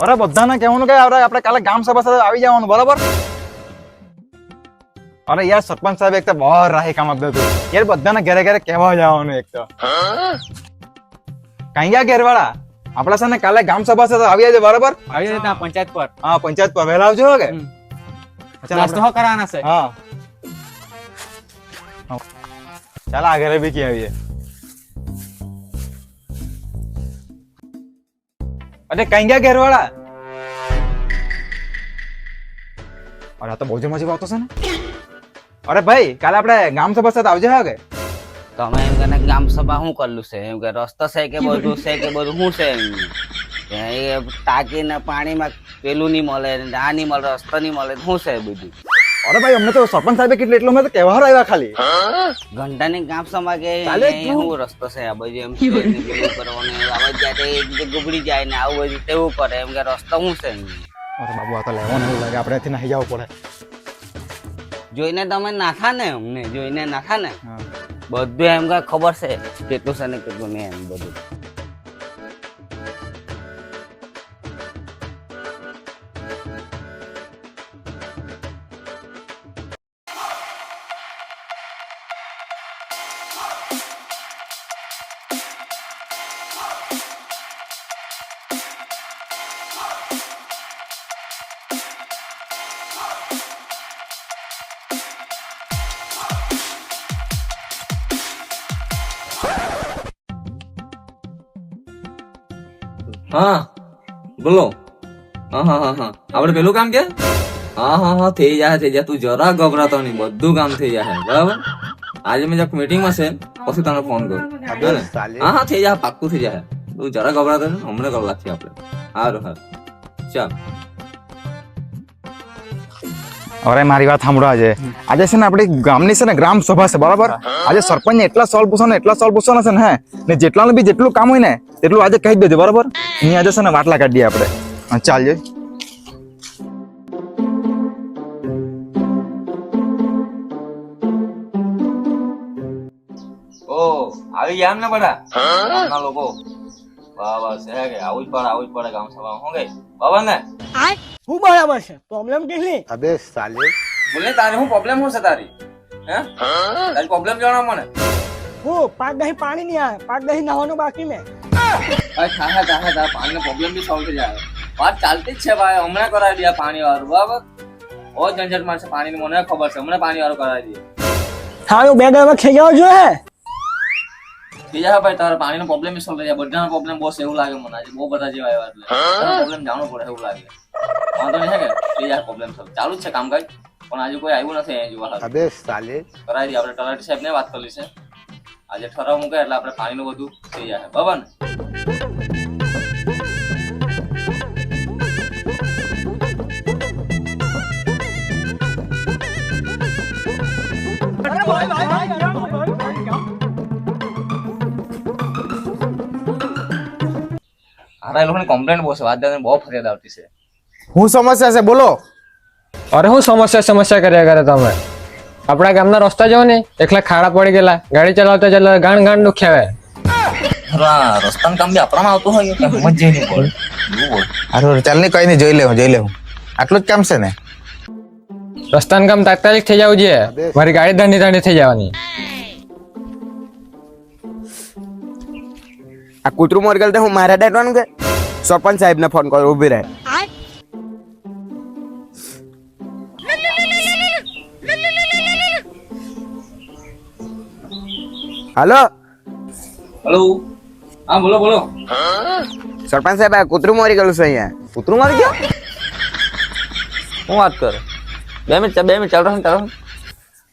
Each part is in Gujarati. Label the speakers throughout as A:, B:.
A: અરે બધાને કહેવાનું કે અરે આપણે કાલે ગામ સભા સાથે આવી જવાનું બરાબર? અરે યાર સરપંચ સાહેબ એક તો બહુ રાહી કામ આપતું હતું. યાર બધાને ઘરે ઘરે કહેવા જવાનું એક તો. કઈ ગયા ઘેરવાળા? આપણા સાથે કાલે ગામ સભા સાથે આવી જાય બરાબર?
B: આવી જાય પંચાયત પર.
A: હા પંચાયત પર. વહેલા આવજો કે.
B: નાસ્તો કરવાના છે.
A: હા. ચાલ આ ઘરે બી ક્યાં આવીએ? અરે કઈ ગયા ઘેરવાળા? અરે આ તો બહુ જમાજી વાતો છે ને. અરે ભાઈ કાલે આપણે ગામ સભા સાથે આવજે હા કે?
C: તમે એમ કે ગામ સભા શું કરલું છે? એમ કે રસ્તો છે કે બધું છે કે બધું શું છે? એમ એ ટાંકીને પાણીમાં પેલું નહીં મળે ને આ નહીં મળે રસ્તો નહીં મળે શું છે બધું?
A: અરે ભાઈ અમને તો સરપંચ સાહેબે કેટલું એટલો અમે તો તહેવાર આવ્યા ખાલી.
C: ઘંટાની ગામ સમાગે
A: ચાલે જ
C: રસ્તો છે આ બધું એમ કરવાનું આવા જાય એક ગુબડી જાય ને આવું બધું તેવું કરે એમ કે રસ્તો શું છે
A: અરે બાબુ આ તો લેવાનું એવું લાગે આપણે અહીંથી નહીં જવું પડે.
C: જોઈને તમે નાખા ને અમને જોઈને નાખા ને. બધું એમ કે ખબર છે કેટલું છે ને કેટલું નહીં એમ બધું.
D: હા બોલો. હા હા હા હા. આપણે પેલું કામ કે? હા હા હા થઈ જાય થઈ જાય. તું જરા ગભરાતો નહીં. બધું કામ થઈ જાય. બરાબર? આજે મેં જરાક મીટિંગમાં છે પછી તને ફોન કરું. હા હા થઈ જાય. પાક્કું થઈ જાય. તું જરા ગભરાતો નહીં. હમણાં છે આપણે સારું સારું ચાલ.
A: અરે મારી વાત સાંભળો આજે. આજે છે ને આપણી ગામની છે ને ગ્રામ સભા છે બરાબર? આજે સરપંચ એટલા સવાલ પૂછો ને એટલા સવાલ પૂછવાના છે ને હે? ને જેટલાનું બી જેટલું કામ હોય ને તેટલું આજે કહી દેજો બરાબર? અહીંયા જશે ને વાટલા કાઢીએ આપણે. હા, ચાલ જઈ
D: ઓ આવી ગયા ને બધા? ગામના લોકો. વાહ વાહ છે કે આવું જ પડે આવું જ પડે ગામ સભામાં. શું ગઈ બાબા ને?
E: હું બરાબર છે. પ્રોબ્લેમ કેટલી
D: બોલે તારે શું પ્રોબ્લેમ શું છે તારી? હે? તારી પ્રોબ્લેમ જણાવ મને
E: હું પાંચ દહીં પાણી નહીં આવે. પાંચ દહીં નાવાનું બાકી મેં.
D: પાણીનો પ્રોબ્લેમ બી સોલ્વ થઈ જાય. વાત ચાલતી જ છે ભાઈ હમણાં કરાવી દે પાણી વાળું બરાબર? બહુ ઝંઝટ મારશે પાણીની મને ખબર છે હમણાં પાણી વાળું કરાવી દે
E: બે ખેઈ જવો
D: બીજા ભાઈ તારા પાણીનો પ્રોબ્લેમ સોલ્વ થઈ જાય. બધાનો પ્રોબ્લેમ બહુ એવું લાગે મને આજે બહુ બધા જેવા આવ્યા એટલે. પ્રોબ્લેમ જાણવો પડે એવું લાગે. વાંધો નહીં કે? બીજા પ્રોબ્લેમ સોલ્વ ચાલુ જ છે કામકાજ પણ આજે કોઈ આવ્યું નથી અહીંયા જોવા હારું. કરાવી દઈએ આપણે તલાટી સાહેબ ને વાત કરી છે. આજે ઠરાવ મૂકે એટલે આપણે પાણીનું બધું થઈ જાય. બરાબર ને? એ લોકોની કમ્પ્લેન બહુ છે. વાત બહુ ફરિયાદ આવતી છે.
A: હું સમસ્યા છે બોલો.
F: અરે હું સમસ્યા સમસ્યા કર્યા કરે તમે? આપણા ગામના રસ્તા જો ને એકલા ખાડા પડી ગયેલા ગાડી ચલાવતા ચલાવતા ગાણ ગાણ દુખ્યા
D: રસ્તાનું કામ બી આપણામાં આવતું હોય સમજ જઈ નહીં પડે એવું હોય.
G: હારું ચાલની કઈ નહીં જોઈ લેવું જોઈ લેવું. આટલું જ કામ છે ને?
F: રસ્તાનું કામ તાત્કાલિક થઈ જવું જોઈએ. મારી ગાડી દાંડી દાંડી થઈ જવાની.
G: આ કૂતરું મોર ગયેલું તો હું મારે દાટવાનું કે? સરપંચ સાહેબ ને ફોન કરો ઊભી રહે. હાલો?
D: હલો? હા બોલો બોલો.
G: સરપંચ સાહેબ આ કૂતરું મારી ગયેલું છે અહીંયા.
D: કૂતરું મારી ગયો? હું વાત કર? બે મિનિટ બે મિનિટ ચાલો ચાલો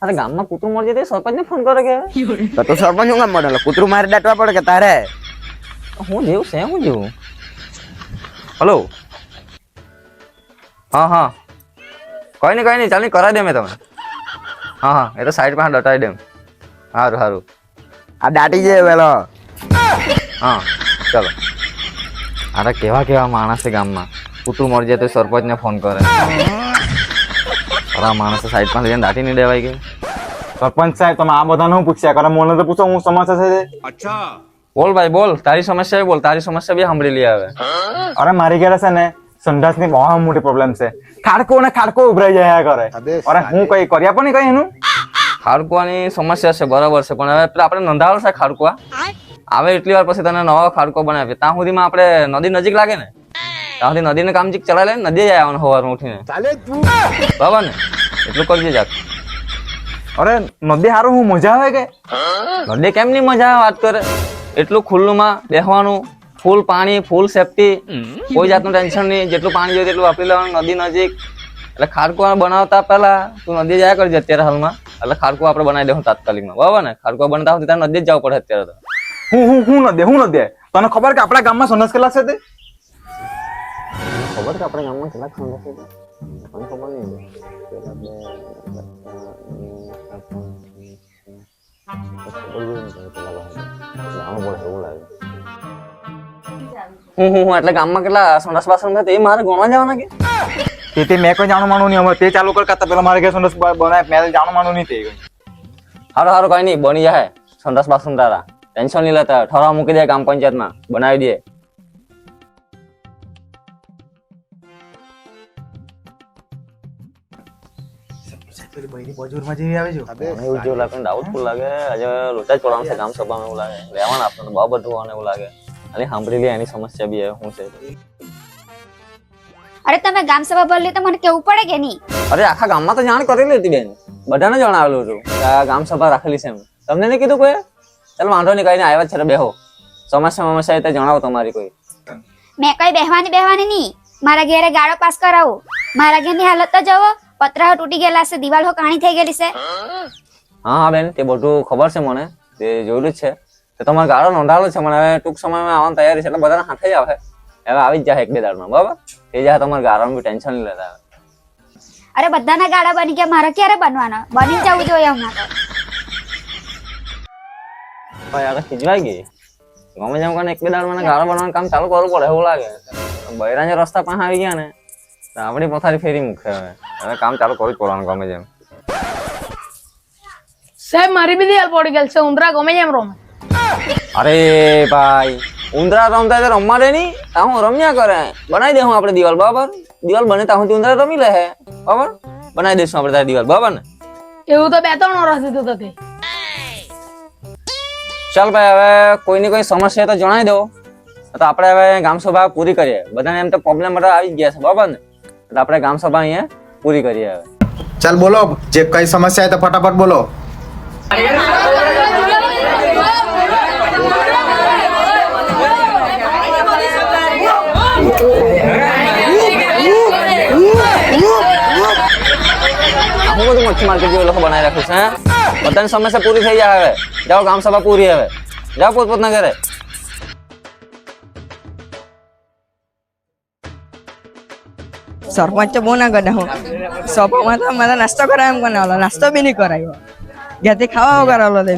D: અરે ગામમાં કૂતરું મરી જાય સરપંચ ને ફોન કરો કે?
G: તો તું સરપંચ હું કામ મળેલો કૂતરું મારે દાટવા પડે કે તારે?
D: હું જેવું છે હું જેવું. હલો? હા હા. કઈ નહીં કઈ નહીં ચાલ નહીં કરાવી દે મેં તમે હા હા. એ તો સાઈડ પાસે ડટાવી દેમ સારું સારું
G: આ દાટી જાય વેલો
D: હા ચલો. અરે કેવા કેવા માણસ છે ગામમાં. કુતુ મરી જાય તો સરપંચને ફોન કરે. અરે માણસ સાઈડમાં સાઈડ જઈને દાટી નહીં દેવાય કે.
A: સરપંચ સાહેબ તમે આ બધાને હું પૂછ્યા? કરે મને તો પૂછો હું સમસ્યા છે
D: બોલ ભાઈ બોલ. તારી સમસ્યા બી બોલ. તારી સમસ્યા બી સાંભળી લે આવે
A: અરે મારી ઘરે છે ને સંડાસની બહુ મોટી પ્રોબ્લેમ છે. ખાડકો ને ખાડકો ઉભરાઈ જાય કરે અરે હું કઈ કર્યા પણ ને કઈ એનું?
D: ખાડકવાની સમસ્યા છે બરાબર છે. પણ હવે આપણે નંધાવેલ છે ખાડકવા આવે એટલી વાર પછી તને નવો ખાડકો બનાવી ત્યાં સુધીમાં આપણે નદી નજીક લાગે ને? ત્યાં સુધી નદીને કામ જીક ચલાવી ને નદી જાય આવવાનું સવારમાં ઉઠીને. બરાબર ને? એટલું કરજે જાત.
A: અરે નદી હારું હું મજા આવે કે?
D: નદી કેમ ની મજા આવે વાત કરે? એટલું ખુલ્લુંમાં બેસવાનું ફૂલ પાણી ફૂલ સેફટી કોઈ જાતનું ટેન્શન નહીં. જેટલું પાણી જોઈએ તેટલું વાપરી લેવાનું નદી નજીક. એટલે ખાડકુવા બનાવતા પહેલા તું નદી જાય કરજે અત્યારે હાલમાં. એટલે ખાડકો આપણે બનાવી દેવું તાત્કાલિકમાં. બરાબર ને. ખાડકો બનતા હોય તારે નદી જ જવું પડે અત્યારે તો.
A: હું હું હું નદી હું નદી તને ખબર કે આપણા ગામમાં સોનસ કેટલા છે તે?
D: ખબર કે આપણા ગામમાં કેટલાક સોનસ છે મને ખબર નહીં. હું હું હું. એટલે ગામમાં કેટલા સોનસ બાસણ થાય એ મારે ગણવા જવાના કે?
A: તે તે મેં કોઈ જાણું માનું નહીં. હવે તે ચાલુ કર કાતા પેલા મારે કે સંડાસ બનાય. મેં જાણું માનું નહીં તે
D: હારો હારો કઈ નહીં. બની જાય. સંડાસ બાસું તારા. ટેન્શન નહીં લેતા. ઠરાવ મૂકી દે ગ્રામ પંચાયતમાં. બનાવી દે. એવું જેવું લાગે ડાઉટફુલ લાગે. આજે લોચા જ પડવાનું છે ગામ સભામાં એવું લાગે. લેવાના આપણને બહુ બધું હોવાનું એવું લાગે. અને સાંભળી લે એની સમસ્યા બી હું શું છે
B: અરે તમે ગામ સભા ભરલી તો મને કેવું પડે કે નહીં?
D: અરે આખા ગામમાં તો જાણ કરેલી હતી બેન. બધાને જણાવેલું હતું કે આ ગામ સભા રાખેલી છે એમ. તમને નહીં કીધું કોઈ? ચાલ વાંધો નહીં કહીને આવ્યા છે બેહો. સમસ્યા સમસ્યા એ જણાવો તમારી કોઈ.
B: મેં કઈ બેહવાની બેહવાની નહીં. મારા ઘેરે ગાળો પાસ કરાવો. મારા ઘેરની હાલત તો જોવો. પતરા તૂટી ગયેલા છે દિવાલ કાણી થઈ ગયેલી છે.
D: હા હા બેન તે બધું ખબર છે મને. તે જોયેલું જ છે. તો તમારે ગાળો નોંધાયેલો છે મને હવે ટૂંક સમયમાં આવવાની તૈયારી છે એટલે બધાના હાથે જ આવે. હવે આવી જ જાય એક બે દાડમાં બરાબર? એ જાય તમારે ગાળાનું બી ટેન્શન નહીં લેતા
B: અરે બધાના ગાળા બની ગયા મારા ક્યારે બનવાના? બની જવું જોઈએ હમણાં તો.
D: ભાઈ આ ખીજવાઈ ગઈ. ગમે જેમ કરીને એક બે દાડમાં ગાળો બનાવવાનું કામ ચાલુ કરવું પડે એવું લાગે. બૈરાને રસ્તા પાસે આવી ગયા ને આપણી પથારી ફેરી મૂકે હવે. હવે કામ ચાલુ કરવું જ પડવાનું ગમે જેમ
H: સાહેબ મારી બી દિયાલ પડી ગયેલ છે ઉંદરા ગમે એમ રમે.
D: અરે ભાઈ ઉંદરા રમતા તો રમવા દે નહીં. તા હું રમ્યા કરે. બનાવી દે હું આપણે દિવાલ બરાબર? દિવાલ બને તા હું ઉંદરા રમી લે હે. બરાબર? બનાવી દઈશું આપણે તારી દિવાલ બરાબર ને?
H: એવું તો બે ત્રણ વર્ષ દીધું તો
D: ચાલ ભાઈ હવે કોઈની કોઈ સમસ્યા તો જણાવી દો. તો આપણે હવે ગામ સભા પૂરી કરીએ. બધાને એમ તો પ્રોબ્લેમ બધા આવી ગયા છે બરાબર ને? એટલે આપણે ગામ સભા અહીંયા પૂરી કરીએ હવે.
G: ચાલ બોલો જે કઈ સમસ્યા હોય તો ફટાફટ બોલો.
D: આખું બધું મચ્છી માર્કેટ જેવું લોકો બનાવી રાખ્યું છે, હે? બધાની સમસ્યા પૂરી થઈ જાય હવે. જાઓ, ગામ સભા પૂરી હવે. જાઓ પોતપોતના ઘરે.
I: સરપંચ બહુ ના ગડા હું. સભામાં તો મારા નાસ્તો કરાય એમ કોને નાસ્તો બી નહીં કરાયો. ઘેરથી ખાવા આવેલો તે